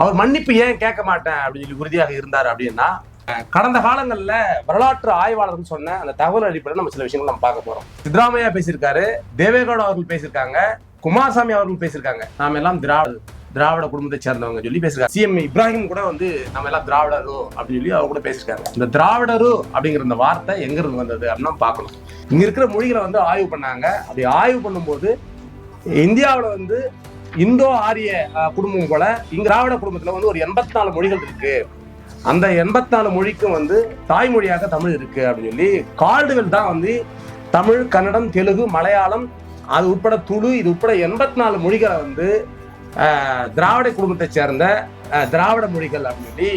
அவர் மன்னிப்பு ஏன் கேட்க மாட்டேன் அப்படின்னு சொல்லி உறுதியாக இருந்தார் அப்படின்னா கடந்த காலங்களில் வரலாற்று ஆய்வாளர்கள் சொன்ன அந்த தகவல் அடிப்படையில் நம்ம சில விஷயங்கள் நம்ம பார்க்க போறோம். சித்தராமையா பேசியிருக்காரு தேவேகவுடா அவர்கள் பேசியிருக்காங்க குமாரசாமி அவர்கள் பேசியிருக்காங்க. நாம எல்லாம் திராவிட திராவிட குடும்பத்தை சேர்ந்தவங்க சொல்லி பேசியிருக்காங்க சிஎம் இப்ராஹிம் கூட வந்து நம்ம எல்லாம் திராவிடரு அப்படின்னு சொல்லி அவங்க கூட பேசியிருக்காங்க இந்த திராவிடரு அப்படிங்கிற இந்த வார்த்தை எங்க இருந்து வந்தது அப்படின்னு பார்க்கணும். இங்க இருக்கிற மொழிகளை வந்து ஆய்வு பண்ணாங்க. அப்படி ஆய்வு பண்ணும்போது இந்தியாவில் வந்து இந்தோ ஆரிய குடும்பம் போல இங்க திராவிட குடும்பத்துல வந்து ஒரு எண்பத்தி நாலு மொழிகள் இருக்கு. அந்த எண்பத்தி நாலு மொழிக்கும் வந்து தாய்மொழியாக தமிழ் இருக்கு அப்படின்னு சொல்லி கால்டுவெல் தான் வந்து தமிழ் கன்னடம் தெலுங்கு மலையாளம் அது உட்பட துளு இது உட்பட எண்பத்தி நாலு மொழிகளை வந்து திராவிட குடும்பத்தை சேர்ந்த திராவிட மொழிகள் அப்படின்னு சொல்லி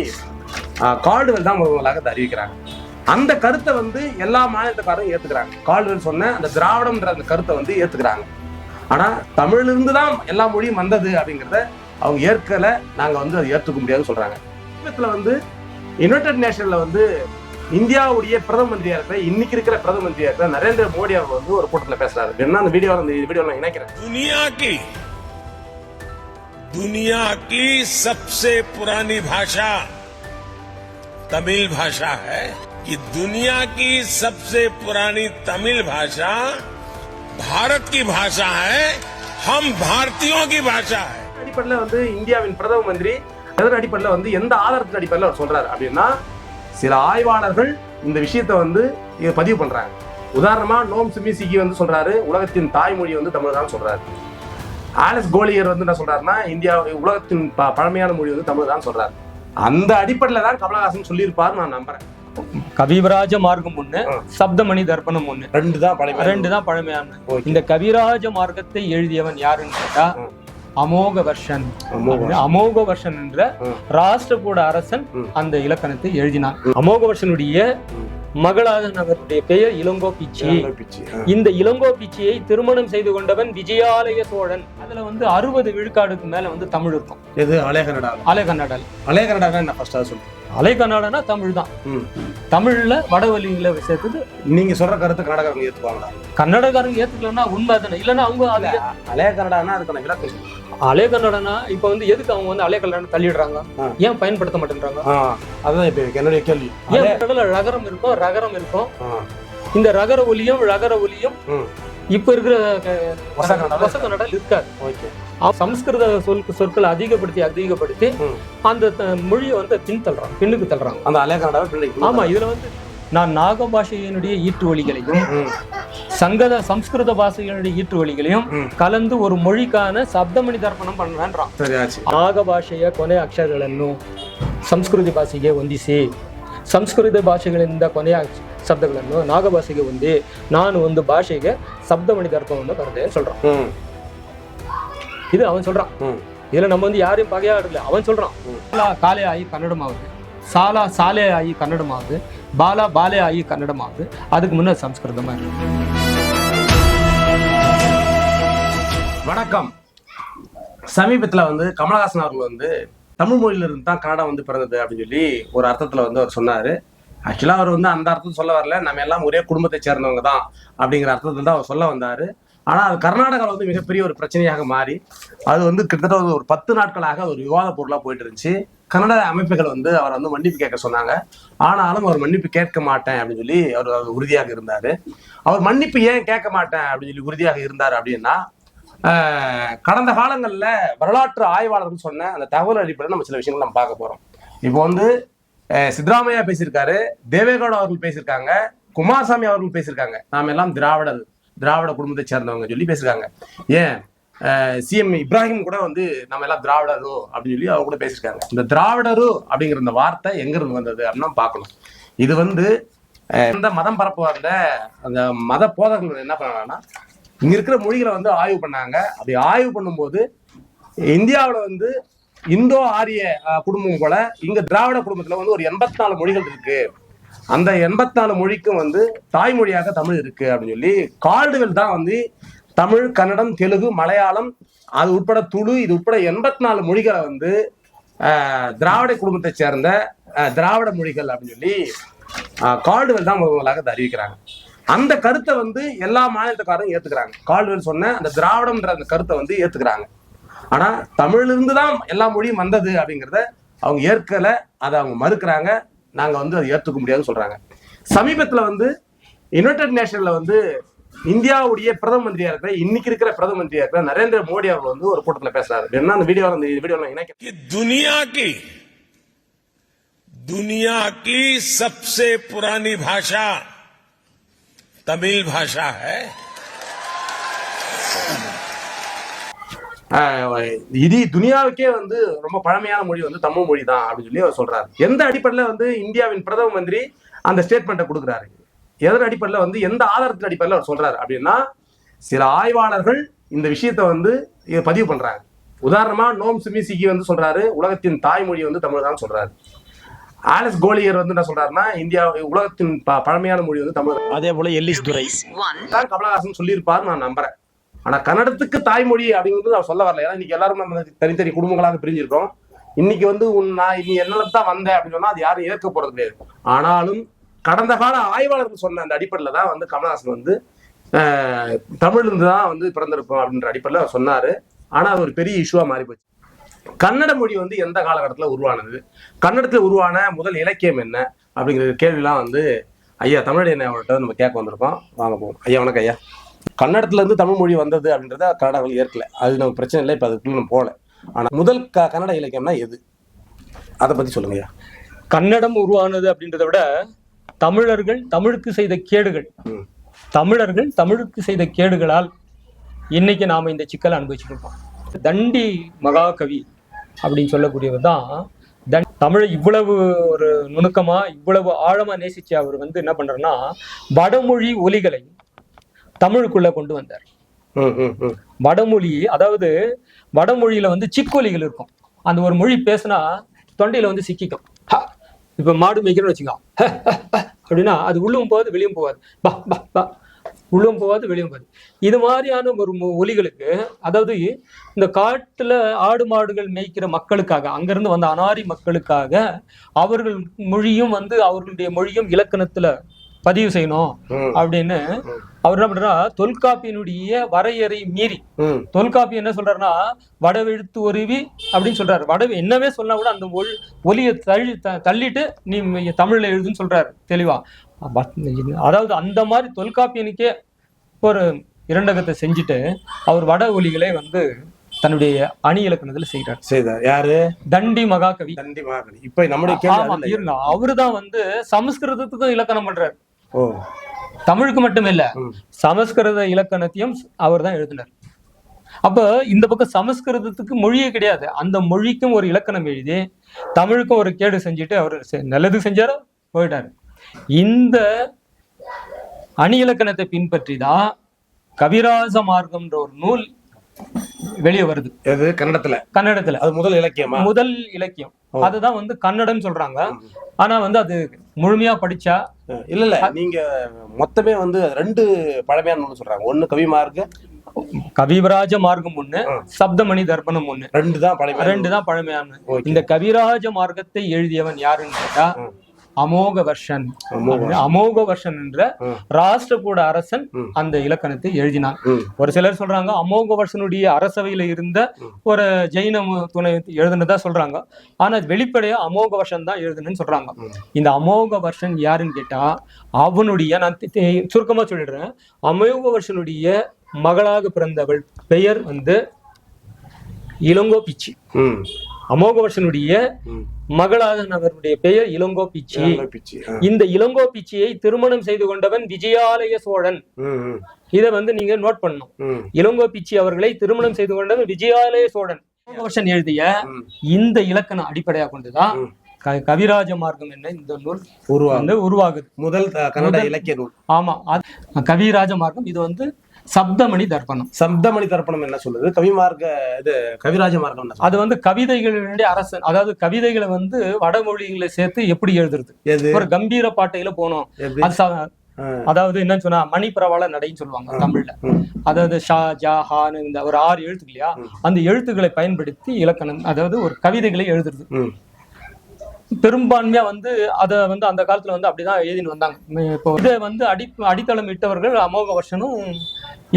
கால்டுவெல் தான் முதலாக அதை அறிவிக்கிறாங்க. அந்த கருத்தை வந்து எல்லா மாநிலத்துக்காரரும் ஏத்துக்கிறாங்க. கால்டுவெல் சொன்ன அந்த திராவிடம்ன்ற அந்த கருத்தை வந்து ஏத்துக்கிறாங்க. ஆனா தமிழ்ல இருந்து தான் எல்லா மொழியும் வந்தது அப்படிங்கிறத அவங்க ஏற்கல நாங்க வந்து அதை ஏற்றுக்க முடியாதுன்னு சொல்றாங்க சமீபத்துல வந்து யுனைடெட் நேஷன்ல வந்து இந்தியாவுடைய பிரதம மந்திரியா இருக்கிற இன்னைக்கு இருக்கிற பிரதம மந்திரியா இருக்கிற நரேந்திர மோடி அவர் வந்து ஒரு கூட்டத்துல பேசுறாரு என்ன அந்த வீடியோ அந்த வீடியோ நான் இணைக்கிறேன் दुनिया की दुनिया की सबसे पुरानी भाषा तमिल भाषा है कि दुनिया की सबसे पुरानी तमिल भाषा भारत की भाषा है हम भारतीयों की भाषा है அடிப்படையில் வந்து இந்தியாவின் பிரதம மந்திரி எதன் அடிப்படையில் வந்து எந்த ஆதாரத்தின் அடிப்படையில் அவர் சொல்றாரு அப்படின்னா சில ஆய்வாளர்கள் இந்த விஷயத்தை வந்து இதை பதிவு பண்றாங்க உதாரணமா நோம் சுமிசிகி வந்து சொல்றாரு உலகத்தின் தாய்மொழி வந்து தமிழ் தான் சொல்றாரு ஆலிஸ் கோலியர் வந்து என்ன சொல்றாருன்னா இந்தியா உலகத்தின் ப- பழமையான மொழி வந்து தமிழ் தான் சொல்றாரு அந்த அடிப்படையில் தான் கமலஹாசன் சொல்லியிருப்பாரு நான் நம்புறேன் கவிராஜ மார்க்கம் ஒண்ணு. சப்தமணி தர்ப்பணம் ஒண்ணு ரெண்டு தான் பழமை ரெண்டு தான் பழமையான. இந்த கவிராஜ மார்க்கத்தை எழுதியவன் யாருன்னு கேட்டா. அமோக வர்ஷன் அமோக வர்ஷன். என்ற. ராஷ்டிரகூட அரசன். அந்த இலக்கணத்தை எழுதினான் அமோக வர்ஷனுடைய. மகளாக அவருடைய பெயர் இளங்கோ பிச்சி. இந்த இளங்கோ பிச்சியை திருமணம் செய்து கொண்டவன் விஜயாலய சோழன் அதுல வந்து அறுபது விழுக்காடுக்கு மேல வந்து தமிழ் இருக்கும் இது அலே கன்னடா அலை கன்னடல் அலே கன்னடா என்ன ஃபர்ஸ்ட் சொல்லுங்க அலை கன்னடனா தமிழ் தான். தமிழ்ல வடவழியில சேர்த்தது நீங்க சொல்ற கருத்து கன்னடக்காரங்க ஏத்துக்குவாங்களா கன்னடக்காரங்க ஏத்துக்கலன்னா உண்மை தானே இல்லைன்னா அவங்க அது அலே கன்னடானா அதுக்கான விளக்கம் சொல்லுங்க. அலே கன்னடனா இப்ப வந்து எதுக்கு அவங்க வந்து அலே கன்னடம் தள்ளிடுறாங்க. ஏன் பயன்படுத்த மாட்டேன்றாங்க அதுதான் இப்ப என்னுடைய கேள்வி ஏன் கடல ரகரம் இருக்கும் ரகரம் இருக்கும் இந்த ரகர ஒலியும் ரகர ஒலியும். இப்போ இருக்கிற வச கன்னடாவில் இருக்காது. ஓகே. சம்ஸ்கிருத சொல் சொற்களை அதிகப்படுத்தி அதிகப்படுத்தி அந்த மொழியை வந்து பின் தள்ளுறான் பின்னுக்கு தள்ளுறான் அந்த அலைய கன்னடாவை ஆமா இதுல வந்து நான் நாக பாஷையினுடைய ஈட்டு வழிகளையும் சங்கத சம்ஸ்கிருத பாஷையினுடைய ஈட்டு வழிகளையும் கலந்து ஒரு மொழிக்கான சப்தமணி தர்ப்பணம் பண்ணலான்றான் நாக பாஷைய பாஷೆಯ ಕೊನೆ ಅಕ್ಷರಗಳನ್ನು ಸಂಸ್ಕೃತಿ ஒந்திசி சம்ஸ்கிருத ಸಂಸ್ಕೃತ ಭಾಷೆಗಳಿಂದ ಕೊನೆಯ ಶಬ್ದಗಳನ್ನು ನಾಗ ಭಾಷೆಗೆ ಹೊಂದಿ ನಾನು ಒಂದು ಭಾಷೆಗೆ சப்தமணி தர்ப்பம்னு கருதேன்னு சொல்றான் ம், இது அவன் சொல்றான் ம், இதுல நம்ம வந்து யாரையும் பகையாடல அவன் சொல்றான் ம். சாலா காலே ஆகி கன்னடமாகுது சாலா சாலே ஆகி கன்னடமாகுது பாலா பாலே ஆகி கன்னடமாகுது அதுக்கு முன்ன சம்ஸ்கிருதமா இருக்கு வணக்கம் சமீபத்துல வந்து கமலஹாசன் அவர்கள் வந்து தமிழ் மொழியில இருந்து தான் கன்னடம் வந்து பிறந்தது அப்படின்னு சொல்லி ஒரு அர்த்தத்துல வந்து அவர் சொன்னாரு ஆக்சுவலா அவர் வந்து அந்த அர்த்தத்தை சொல்ல வரல. நம்ம எல்லாம் ஒரே குடும்பத்தை சேர்ந்தவங்க தான் அப்படிங்கிற அர்த்தத்தில் தான் அவர் சொல்ல வந்தாரு. ஆனா அது கர்நாடகாவில் வந்து மிகப்பெரிய ஒரு பிரச்சனையாக மாறி அது வந்து கிட்டத்தட்ட ஒரு- பத்து நாட்களாக ஒரு விவாத பொருளா போயிட்டு இருந்துச்சு கன்னட அமைப்புகள் வந்து அவர் வந்து மன்னிப்பு கேட்க சொன்னாங்க. ஆனாலும் அவர் மன்னிப்பு கேட்க மாட்டேன் அப்படின்னு சொல்லி அவர் அவர் உறுதியாக இருந்தாரு. அவர் மன்னிப்பு ஏன் கேட்க மாட்டேன் அப்படின்னு சொல்லி உறுதியாக இருந்தார் அப்படின்னா கடந்த காலங்களில் வரலாற்று ஆய்வாளர்கள் சொன்ன அந்த தகவல் அடிப்படையில் நம்ம சில விஷயங்கள் நம்ம பார்க்க போறோம். இப்போ வந்து சித்தராமையா பேசியிருக்காரு தேவேகவுடா அவர்கள் பேசியிருக்காங்க குமாரசாமி அவர்கள் பேசியிருக்காங்க. நாம் எல்லாம் திராவிடர் திராவிட குடும்பத்தை சேர்ந்தவங்க சொல்லி பேசியிருக்காங்க. ஏன்? சிஎம் இப்ராஹிம் கூட வந்து நம்ம எல்லாம் திராவிடரோ அப்படின்னு சொல்லி அவங்க கூட பேசியிருக்காங்க. இந்த திராவிடரு அப்படிங்கிற இந்த வார்த்தை எங்கிருந்து வந்தது அப்படின்னு பார்க்கணும். இது வந்து அஹ், இந்த மதம் பரப்பு வந்த அந்த மத போதகர்கள் என்ன பண்ணாங்கன்னா இங்க இருக்கிற மொழிகளை வந்து ஆய்வு பண்ணாங்க. அப்படி ஆய்வு பண்ணும்போது இந்தியாவுல வந்து இந்தோ ஆரிய குடும்பம் போல இங்க திராவிட குடும்பத்துல வந்து ஒரு எண்பத்தி நாலு மொழிகள் இருக்கு. அந்த எண்பத்தி நாலு மொழிக்கும் வந்து தாய்மொழியாக தமிழ் இருக்கு அப்படின்னு சொல்லி கால்டுவெல் தான் வந்து தமிழ் கன்னடம் தெலுங்கு மலையாளம் அது உட்பட துளு இது உட்பட எண்பத்தி நாலு மொழிகளை வந்து திராவிட குடும்பத்தை சேர்ந்த திராவிட மொழிகள் அப்படின்னு சொல்லி கால்டுவெல் தான் முதல்வர்களாக முதலாக அறிவிக்கிறாங்க. அந்த கருத்தை வந்து எல்லா மாநிலத்துக்காரரும் ஏத்துக்கிறாங்க. கால்டுவெல் சொன்ன அந்த திராவிடம்ன்ற அந்த கருத்தை வந்து ஏத்துக்கிறாங்க. ஆனா தமிழ்ல இருந்து தான் எல்லா மொழியும் வந்தது அப்படிங்கிறத அவங்க ஏற்கல அதை அவங்க மறுக்கிறாங்க நாங்க வந்து அதை ஏற்றுக்க முடியாதுன்னு சொல்றாங்க சமீபத்துல வந்து யுனைடெட் நேஷன்ல வந்து இந்தியாவுடைய பிரதம மந்திரியா இருக்கிற இன்னைக்கு இருக்கிற பிரதம மந்திரியா இருக்கிற நரேந்திர மோடி அவர்கள் வந்து ஒரு கூட்டத்துல பேசுறாரு என்ன அந்த வீடியோ அந்த வீடியோல இணைக்க कि दुनिया की दुनिया की सबसे पुरानी भाषा तमिल भाषा है ஆஹ் இது துனியாவுக்கே வந்து ரொம்ப பழமையான மொழி வந்து தமிழ் மொழி தான் அப்படின்னு சொல்லி அவர் சொல்றாரு. எந்த அடிப்படையில் வந்து இந்தியாவின் பிரதம மந்திரி அந்த ஸ்டேட்மெண்ட்டை கொடுக்குறாரு? எதன் அடிப்படையில் வந்து எந்த ஆதாரத்தின் அடிப்படையில் அவர் சொல்றாரு அப்படின்னா சில ஆய்வாளர்கள் இந்த விஷயத்தை வந்து பதிவு பண்றாங்க. உதாரணமா நோம் சுமிசிகி வந்து சொல்றாரு உலகத்தின் தாய்மொழி வந்து தமிழ் தான் சொல்றாரு. ஆலிஸ் கோலியர் வந்து என்ன சொல்றாருன்னா இந்தியா உலகத்தின் ப- பழமையான மொழி வந்து தமிழ் அதே போல எல்லிஸ் துரை. தான் கமலஹாசன் சொல்லியிருப்பாரு நான் நம்புறேன். ஆனா கன்னடத்துக்கு தாய்மொழி அப்படிங்கிறது அவர் சொல்ல வரல. ஏன்னா இன்னைக்கு எல்லாரும் நம்ம தனித்தனி குடும்பங்களாக பிரிஞ்சிருக்கோம். இன்னைக்கு வந்து உன் நான் இனி என்னால தான் வந்தேன் அப்படின்னு சொன்னா அது யாரும் ஏற்க போறது கிடையாது. ஆனாலும் கடந்த கால ஆய்வாளர்கள் சொன்ன அந்த அடிப்படையில தான் வந்து கமல்ஹாசன் வந்து ஆஹ், இருந்து தான் வந்து பிறந்திருப்போம் அப்படின்ற அடிப்படையில் சொன்னாரு. ஆனா அது ஒரு பெரிய இஷ்யூவா மாறி போச்சு கன்னட மொழி வந்து எந்த காலகட்டத்தில் உருவானது? கன்னடத்தில் உருவான முதல் இலக்கியம் என்ன? அப்படிங்கிற கேள்விலாம் வந்து ஐயா தமிழ் அவர்கிட்ட நம்ம கேட்க வந்திருக்கோம். வாங்க போவோம். ஐயா வணக்கம் ஐயா. கன்னடத்துல இருந்து தமிழ் மொழி வந்தது அப்படின்றத கன்னடர்கள் ஏற்கல. அது நம்ம பிரச்சனை இல்லை இப்போ அதுக்குள்ள நம்ம போகல. ஆனா முதல் க கன்னட இலக்கியம்னா எது? அதை பத்தி சொல்லுங்க ஐயா. கன்னடம் உருவானது அப்படின்றத விட தமிழர்கள் தமிழுக்கு செய்த கேடுகள். தமிழர்கள் தமிழுக்கு செய்த கேடுகளால் இன்னைக்கு நாம இந்த சிக்கலை அனுபவிச்சுட்டு இருக்கோம் தண்டி மகாகவி அப்படின்னு சொல்லக்கூடியவர் தான் தன் தமிழை இவ்வளவு ஒரு நுணுக்கமா இவ்வளவு ஆழமா நேசிச்ச அவர் வந்து என்ன பண்றாருன்னா வடமொழி ஒலிகளை தமிழுக்குள்ள கொண்டு வந்தார். ம் ம் ம். வடமொழி அதாவது வடமொழியில வந்து சிக்கொலிகள் இருக்கும். அந்த ஒரு மொழி பேசினா தொண்டையில வந்து சிக்கிக்கும். இப்ப மாடு மேய்க்கிறோம்னு வச்சுக்கோ. அப்படின்னா அது உள்ளும் போகாது வெளியும் போகாது. பா பா பா. உள்ளும் போகாது வெளியும் போகாது. இது மாதிரியான ஒரு ஒலிகளுக்கு அதாவது இந்த காட்டுல ஆடு மாடுகள் மேய்க்கிற மக்களுக்காக அங்கிருந்து வந்த அனாரி மக்களுக்காக அவர்கள் மொழியும் வந்து அவர்களுடைய மொழியும் இலக்கணத்துல பதிவு செய்யணும். அப்படின்னு அவர் என்ன பண்றா தொல்காப்பியனுடைய வரையறை மீறி. ம். தொல்காப்பி என்ன சொல்றாருன்னா வடவெழுத்து ஒருவி அப்படின்னு சொல்றாரு. வட என்னவே சொன்னா கூட அந்த ஒல் ஒலியை தள்ளி தள்ளிட்டு நீ தமிழ்ல எழுதுன்னு சொல்றாரு தெளிவா. அதாவது அந்த மாதிரி தொல்காப்பியனுக்கே ஒரு இரண்டகத்தை செஞ்சுட்டு அவர் வட ஒலிகளை வந்து தன்னுடைய அணி இலக்கணத்துல செய்கிறார் செய்தார். யாரு? தண்டி மகாகவி. தண்டி மகாகவி. இப்ப நம்முடைய அவருதான் வந்து சமஸ்கிருதத்துக்கும் இலக்கணம் பண்றாரு. தமிழுக்கு மட்டும் இல்ல. சமஸ்கிருத இலக்கணத்தையும் அவர் தான் எழுதினார். அப்ப இந்த பக்கம் சமஸ்கிருதத்துக்கு மொழியே கிடையாது. அந்த மொழிக்கும் ஒரு இலக்கணம் எழுதி தமிழுக்கும் ஒரு கேடு செஞ்சுட்டு அவர் நல்லது செஞ்சாரோ? போயிட்டாரு. இந்த அணி இலக்கணத்தை பின்பற்றி தான் கவிராச மார்க்கம்ன்ற ஒரு நூல் வெளியே வருது. எது? கன்னடத்துல. கன்னடத்துல. அது முதல் இலக்கியமா? முதல் இலக்கியம். அதுதான் வந்து கன்னடம் சொல்றாங்க. ஆனா வந்து அது முழுமையா படிச்சா இல்ல இல்ல. நீங்க மொத்தமே வந்து ரெண்டு பழமையான நூல் சொல்றாங்க. ஒண்ணு கவிமார்க்க கவிவராஜ மார்க்கம் ஒண்ணு சப்தமணி தர்ப்பணம் ஒண்ணு. ரெண்டு தான் பழமையான ரெண்டு தான் பழமையான. இந்த கவிராஜ மார்க்கத்தை எழுதியவன் யாருன்னு கேட்டா அமோக வர்ஷன் அமோக வர்ஷன் என்ற. ராஷ்டிரகூட அரசன். அந்த இலக்கணத்தை எழுதினான். ஒரு சிலர் சொல்றாங்க அமோக வர்ஷனுடைய அரசவையில இருந்த ஒரு ஜெயின துணை எழுதுனதா சொல்றாங்க. ஆனா வெளிப்படையா அமோக வர்ஷன் தான் எழுதுனேன்னு சொல்றாங்க. இந்த அமோக வர்ஷன் யாருன்னு கேட்டா அவனுடைய நான் சுருக்கமா சொல்லிடுறேன். அமோக வர்ஷனுடைய மகளாக பிறந்தவள் பெயர் வந்து இளங்கோ பிச்சி அமோகவர்ஷனுடைய ம். மகளானவருடைய பெயர் இளங்கோ பிச்சி. இந்த இளங்கோ பிச்சியை திருமணம் செய்து கொண்டவன் விஜயாலய சோழன். இதை வந்து நீங்க நோட் பண்ணணும். ம், இளங்கோ பிச்சி அவர்களை திருமணம் செய்து கொண்டவன் விஜயாலய சோழன். அமோகவர்ஷன் எழுதிய. இந்த இலக்கணம் அடிப்படையாக கொண்டுதான் கவிராஜ மார்க்கம் என்ன இந்த நூல் உருவா வந்து உருவாகுது. முதல் கன்னட இலக்கிய நூல். ஆமா. கவிராஜ மார்க்கம். இது வந்து சப்தமணி தர்ப்பணம். சப்தமணி தர்ப்பணம் என்ன சொல்லுது? கவிமார்க்க இது கவிராஜ மார்க்கம் அது வந்து கவிதைகளுடைய அரசன் அதாவது கவிதைகளை வந்து வடமொழிகளை சேர்த்து எப்படி எழுதுறது? ஒரு கம்பீர பாட்டையில போனோம். அது. அதாவது என்னன்னு சொன்னா மணிப்பிரவாள நடைன்னு சொல்லுவாங்க தமிழ்ல. அதாவது ஷா ஜா ஹான்னு இந்த ஒரு ஆறு எழுத்து இல்லையா அந்த எழுத்துக்களை பயன்படுத்தி இலக்கணம் அதாவது ஒரு கவிதைகளை எழுதுறது. பெரும்பான்மையா வந்து அதை வந்து அந்த காலத்துல வந்து அப்படிதான் எழுதின்னு வந்தாங்க. இப்போ இதை வந்து அடி அடித்தளம் இட்டவர்கள் அமோக வருஷனும்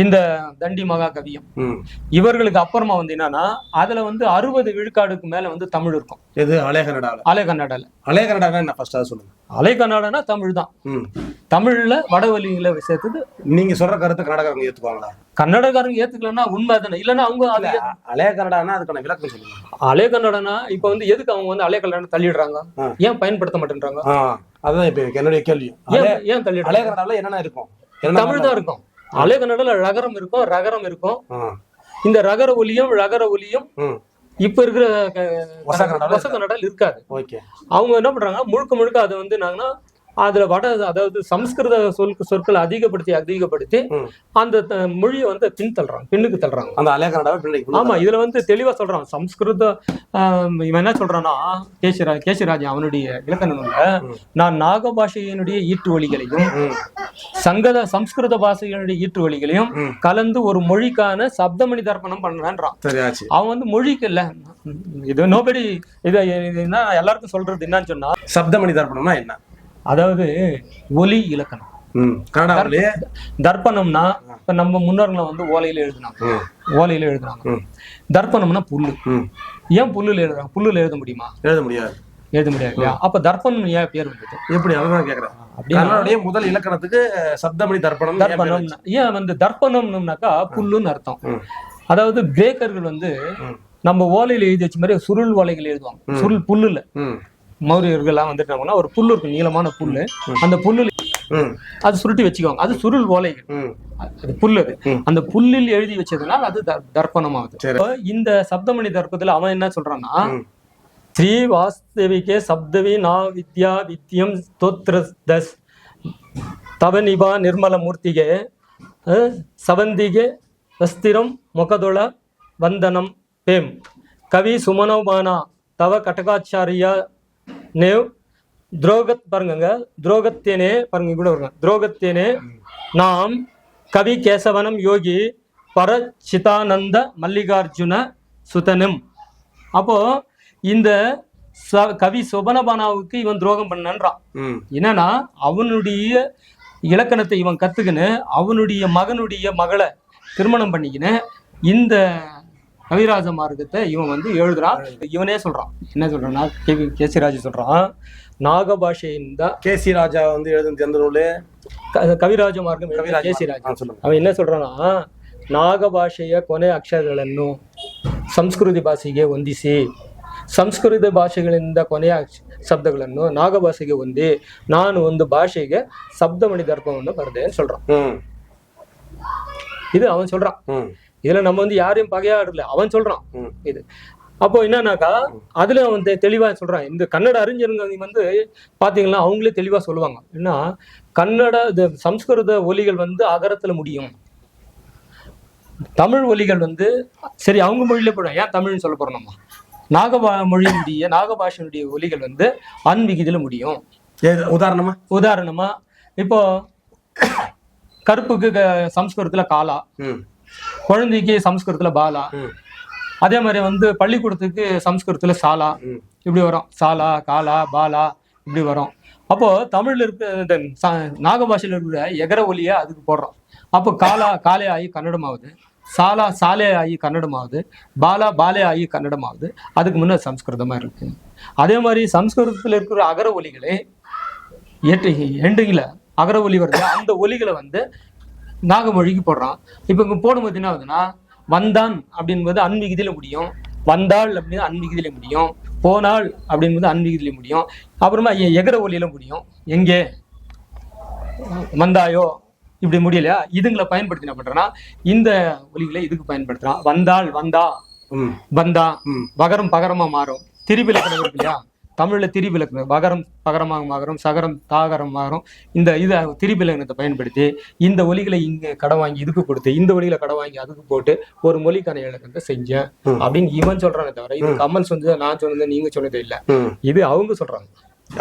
இந்த தண்டி மகாகவியம். ம். இவர்களுக்கு அப்புறமா வந்து என்னன்னா அதுல வந்து அறுபது விழுக்காடுக்கு மேல வந்து தமிழ் இருக்கும். எது அலே கன்னடால? அலே கன்னடானா என்ன ஃபர்ஸ்ட் அதை சொல்லுங்க. அலை கன்னடானா தமிழ் தான். தமிழ்ல வடவழிகளை சேர்த்தது நீங்க சொல்ற கருத்து கன்னடக்காரங்க ஏத்துக்குவாங்களா? கன்னடக்காரங்க ஏத்துக்கலன்னா உண்மை தானே இல்லைன்னா அவங்க அது அலே கன்னடானா அதுக்கான விளக்கம் சொல்லுங்க. அலை கன்னடனா இப்ப வந்து எதுக்கு அவங்க வந்து அலை கன்னடம் தள்ளிடுறாங்க. ஏன் பயன்படுத்த மாட்டேன்றாங்க? அதுதான் இப்போ என்னுடைய கேள்வி. ஏன் அலே ஏன் அலே தள்ளிடுறாங்க கன்னடாவில் என்னென்ன இருக்கும்? தமிழ் தான் இருக்கும். அலை கன்னடல ரகரம் இருக்கும் ரகரம் இருக்கும் இந்த ரகர ஒலியும் ரகர ஒலியும் இப்ப இருக்கிற ஒச கன்னடால இருக்காது. அவங்க என்ன பண்றாங்க முழுக்க முழுக்க அது வந்து என்னங்கன்னா அதுல வட அதாவது சம்ஸ்கிருத சொல் சொற்களை அதிகப்படுத்தி அதிகப்படுத்தி. அந்த மொழியை வந்து பின் தள்ளுறாங்க பின்னுக்கு தள்ளுறாங்க. அந்த அலே கன்னடாவை ஆமா இதுல வந்து தெளிவா சொல்றான். சம்ஸ்கிருத இவன் என்ன சொல்றான்னா கேசிராஜ் கேசிராஜ் அவனுடைய இலக்கண நூல்ல நான் நாக பாஷையினுடைய ஈற்று ஒலிகளையும் ம். சங்கத சம்ஸ்கிருத பாஷையினுடைய ஈற்று ஒலிகளையும் ம். கலந்து ஒரு மொழிக்கான சப்தமணி தர்ப்பணம் பண்றான்றான் அவன் வந்து மொழிக்கு இல்ல. இது நோபடி இது எல்லாருக்கும் சொல்றது என்னன்னு சொன்னா சப்தமணி தர்ப்பணம்னா என்ன? அதாவது ஒலி இலக்கணம். தர்ப்பணம்னா இப்ப நம்ம முன்னோர்களை வந்து ஓலையில எழுதுனாங்க. ஓலையில எழுதுனாங்க தர்ப்பணம்னா புல்லு. ஏன் புல்லுல எழுதுறாங்க? புல்லுல எழுத முடியுமா? எழுத முடியாது. எழுத முடியாது இல்லையா? அப்ப தர்ப்பணம் ஏன் பேர் வந்தது? எப்படி? அதுதான் கேக்குறேன். கன்னடாவுடைய முதல் இலக்கணத்துக்கு சப்தமணி தர்ப்பணம். தர்ப்பணம் ஏன் வந்து தர்ப்பணம்னாக்கா புல்லுன்னு அர்த்தம். அதாவது கிரேக்கர்கள் வந்து. நம்ம ஓலையில எழுதி வச்ச மாதிரி சுருள் ஓலைகள் எழுதுவாங்க. சுருள் புல்லுல. ம் மௌரியர்கள்லாம் வந்துட்டாங்கன்னா ஒரு புல்லு இருக்கும் நீளமான புல்லு. அந்த புல்லுல அது சுருட்டி வச்சுக்குவாங்க. அது சுருள் ஓலைகள். அது புல் அது. அந்த புல்லில் எழுதி வச்சதுனால அது தர்- தர்ப்பணம் ஆகுது சரி. அப்ப இந்த சப்தமணி தர்ப்பத்துல அவன் என்ன சொல்றான்னா. ஸ்ரீ வாஸ்தவிகே சப்தவி நா வித்யா வித்யம் ஸ்தோத்ர தஸ் தவநிபா நிர்மல மூர்த்திகே சவந்திகே வஸ்திரம் முகதொள வந்தனம் பேம். கவி சுமனோபானா தவ கட்டகாச்சாரியா நேவ் துரோகத் பாருங்க துரோகத்தேனே பாருங்க கூட வருங்க. துரோகத்தேனே நாம் கவி கேசவனம் யோகி பரச்சிதானந்த மல்லிகார்ஜுன சுதனம். அப்போ இந்த கவி சுபனபானாவுக்கு இவன் துரோகம் பண்ணன்றான். என்னன்னா அவனுடைய இலக்கணத்தை இவன் கத்துக்கின்னு அவனுடைய மகனுடைய மகளை திருமணம் பண்ணிக்கின்னு இந்த கவிராஜ மார்க்கத்தை இவன் வந்து எழுதுறான் இவனே சொல்றான் என்ன சொல்றான்னா கே கேசிராஜ் சொல்றான் நாகபாஷையின் தான் கே சி ராஜா வந்து எழுதுன எந்த நூலு ಕ- ಕವಿರಾಜ ಮಾರ್ಗ ಕವಿರಾಜ ಕೇಸಿರಾಜ ಹಾ, சொல்லுங்க ಅವ என்ன சொல்றானா ನಾಗಭಾಷೆಯ ಕೊನೆ ಅಕ್ಷರಗಳನ್ನು ಸಂಸ್ಕೃತಿ ಭಾಷೆಗೆ ಹೊಂದಿಸಿ ಸಂಸ್ಕೃತ ಭಾಷೆಗಳಿಂದ ಕೊನೆಯ ಅಕ್ಷ- ಶಬ್ದಗಳನ್ನು ನಾಗಭಾಷೆಗೆ ಹೊಂದಿ ನಾನು ಒಂದು ಭಾಷೆಗೆ ಶಬ್ದಮಣಿ ದರ್ಪವನ್ನು ಬರೆದೆ ಅಂತ சொல்றான் ம் இது அவன் சொல்றான் ம் இதுல நம்ம வந்து யாரையும் பகையாடல. அவன் சொல்றான். இது. அப்போ என்னன்னாக்கா அதுல அவன் தெளிவா சொல்றான். இந்த கன்னட அறிஞருங்க வந்து பாத்தீங்கன்னா அவங்களே தெளிவா சொல்லுவாங்க. என்ன? கன்னட இது சம்ஸ்கிருத ஒலிகள் வந்து அகரத்துல முடியும். தமிழ் ஒலிகள் வந்து சரி அவங்க மொழியில போடும் ஏன் தமிழ்னு சொல்ல போறோம் நம்ம? நாகபா மொழியினுடைய நாகபாஷனுடைய ஒலிகள் வந்து அன்விகிதியில முடியும். உதாரணமா? உதாரணமா இப்போ கருப்புக்கு சம்ஸ்கிருதத்துல காலா. குழந்தைக்கு சம்ஸ்கிருதத்துல பாலா. அதே மாதிரி வந்து பள்ளிக்கூடத்துக்கு சம்ஸ்கிருதத்துல சாலா. இப்படி வரும். சாலா காலா பாலா இப்படி வரும். அப்போ தமிழ்ல இருக்க இந்த ச- நாகபாஷையில இருக்கிற எகர ஒலியை அதுக்கு போடுறோம். அப்போ காலா காலே ஆகி கன்னடமாகுது. சாலா சாலே ஆகி கன்னடமாகுது. பாலா பாலே ஆகி கன்னடமாகுது. அதுக்கு முன்ன சம்ஸ்கிருதமா இருக்கு. அதே மாதிரி சம்ஸ்கிருதத்துல இருக்கிற அகர ஒலிகளே எட்டு எண்டுங்கள அகர ஒலி வருது. அந்த ஒலிகளை வந்து நாகமொழிக்கு போடுறான். இப்போ இங்க போடும்போது என்ன ஆகுதுன்னா வந்தான் அப்படின்பது அன்விகிதியில முடியும். வந்தாள் அப்படின்னு அன்விகிதியில முடியும். போனாள் அப்படின்பது அன்விகிதியில முடியும். அப்புறமா எகர ஒலியில முடியும். எங்கே? வந்தாயோ? இப்படி முடியலையா? இதுங்களை பயன்படுத்தி என்ன பண்றேன்னா இந்த ஒலிகளை இதுக்கு பயன்படுத்துறான். வந்தாள் வந்தா. வந்தா. ம். வகரம் பகரமா மாறும். திரிவிலக்கணம் இருக்கு இல்லையா? தமிழ்ல திரிவிலக்கணம் வகரம் பகரமாக மாறும் சகரம் தாகரம் மாறும் இந்த இதை திரிவிலக்கணத்தை பயன்படுத்தி இந்த ஒலிகளை இங்க கடன் வாங்கி இதுக்கு கொடுத்து இந்த ஒலிகளை கடன் வாங்கி அதுக்கு போட்டு ஒரு மொழிக்கான இலக்கணத்தை செஞ்சேன். அப்படின்னு இவன் சொல்றானே தவிர இது கமல் சொன்னது நான் சொன்னது நீங்க சொன்னது இல்ல. இது அவங்க சொல்றாங்க.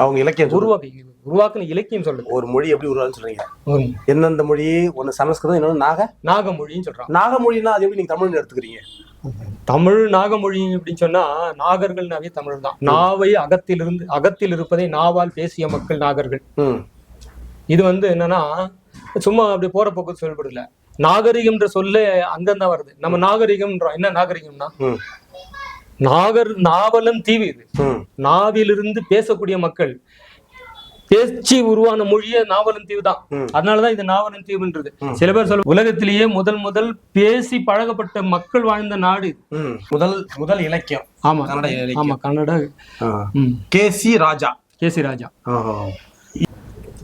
அவங்க இலக்கியம். உருவாக்க உருவாக்குன இலக்கியம் சொல்லுது. ஒரு மொழி எப்படி உருவான்னு சொல்றீங்க. எந்தெந்த மொழி? ஒன்னு சமஸ்கிருதம் இன்னொன்னு நாக? நாகமொழின்னு சொல்றாங்க. நாகமொழின்னா அது எப்படி நீங்க தமிழ்னு எடுத்துக்கிறீங்க? தமிழ் நாகமொழி அப்படின்னு சொன்னா நாகர்கள்னாவே தமிழ் தான். நாவை அகத்திலிருந்து அகத்தில் இருப்பதை நாவால் பேசிய மக்கள் நாகர்கள். இது வந்து என்னன்னா சும்மா அப்படி போற போக்கு சொல்லப்படுதுல நாகரிகம்ன்ற சொல்ல அங்கதான் வருது. நம்ம நாகரிகம்ன்றோம். என்ன நாகரிகம்னா? நாகர் நாவலன் தீவு இது. நாவிலிருந்து பேசக்கூடிய மக்கள் பேச்சு உருவான மொழியே நாவலன் தீவு தான். அதனாலதான் இது நாவலன் தீவுன்றது. சில பேர் சொல்ல உலகத்திலேயே முதல் முதல் பேசி பழகப்பட்ட மக்கள் வாழ்ந்த நாடு. முதல் முதல் இலக்கியம். ஆமா. கன்னட. ஆமா Kannada. K C Raja. K C Raja. ஓஹோ.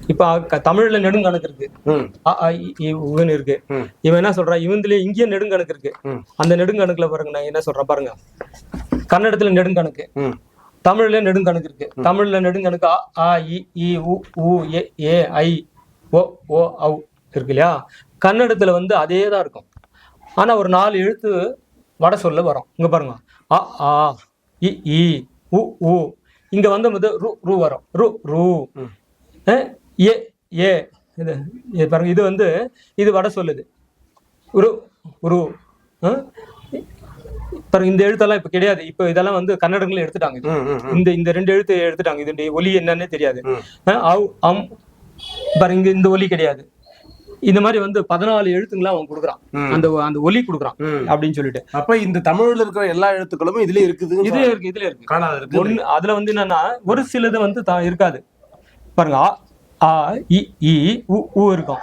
இப்ப க- தமிழ்ல நெடுங்கணக்கு இருக்கு. ம். அ, ஆ, இ, ஈ, உன்னு இருக்கு. இவன் என்ன சொல்றான் இவந்திலே இங்கேயே நெடுங்கணக்கு இருக்கு. அந்த நெடுங்கணக்குல பாருங்க நான் என்ன சொல்றேன் பாருங்க. கன்னடத்துல நெடுங்கணக்கு. தமிழ்ல நெடுங்கணக்கு இருக்கு. தமிழ்ல நெடுங்கணக்கு ஆ இ உ ஊ ஏ ஏ ஐ ஓ ஓ ஔ இருக்கு இல்லையா? கன்னடத்துல வந்து அதே தான் இருக்கும். ஆனா ஒரு நாலு எழுத்து வட சொல்ல வரும். இங்க பாருங்க. அ ஆ இ ஈ உ ஊ இங்க வந்து வந்து ரு ரு வரும். ரு ரு. ஏ ஏ. இது இது பாருங்க. இது வந்து இது வட சொல்லுது. உரு உரு பாருங்க இந்த எழுத்தெல்லாம் இப்ப கிடையாது. இப்ப இதெல்லாம் வந்து கன்னடங்களும் எடுத்துட்டாங்க. இந்த இந்த ரெண்டு எழுத்து எடுத்துட்டாங்க. இதனுடைய ஒலி என்னன்னே தெரியாது. இங்க இந்த ஒலி கிடையாது. இந்த மாதிரி வந்து பதினாலு எழுத்துங்களா அவன் கொடுக்குறான். அந்த அந்த ஒலி கொடுக்குறான். அப்படின்னு சொல்லிட்டு. அப்ப இந்த தமிழ்ல இருக்கிற எல்லா எழுத்துக்களும் இதுல இருக்குது இதுல இருக்கு இதுல இருக்கு. காணாது இருக்கு. ஒண்ணு அதுல வந்து என்னன்னா ஒரு சிலது வந்து இருக்காது. பாருங்க ஆ இ ஈ உ ஊ இருக்கும்.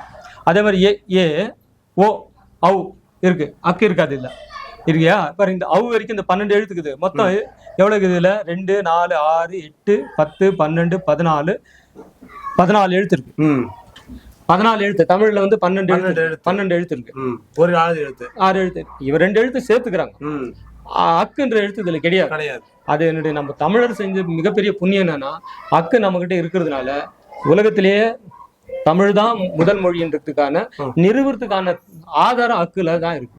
அதே மாதிரி ஏ ஏ ஓ ஔ இருக்கு. அக்கு இருக்காது இல்ல இருக்கியா? பாருங்க இந்த அவு வரைக்கும் இந்த பன்னெண்டு எழுத்துக்குது. மொத்தம் எவ்வளவு இதுல? ரெண்டு நாலு ஆறு எட்டு பத்து பன்னெண்டு பதினாலு. பதினாலு எழுத்து இருக்கு. பதினாலு எழுத்து. தமிழ்ல வந்து பன்னெண்டு பன்னெண்டு எழுத்து. பன்னெண்டு எழுத்து இருக்கு. ஒரு ஆறு எழுத்து. ஆறு எழுத்து. இவ ரெண்டு எழுத்து சேர்த்துக்கிறாங்க. அக்குன்ற எழுத்து இதுல கிடையாது. கிடையாது. அது என்னுடைய நம்ம தமிழர் செஞ்ச மிகப்பெரிய புண்ணியம் என்னன்னா அக்கு நம்ம கிட்ட இருக்கிறதுனால உலகத்திலேயே தமிழ் தான் முதல் மொழின்றதுக்கான நிறுவனத்துக்கான ஆதாரம் அக்குல தான் இருக்கு.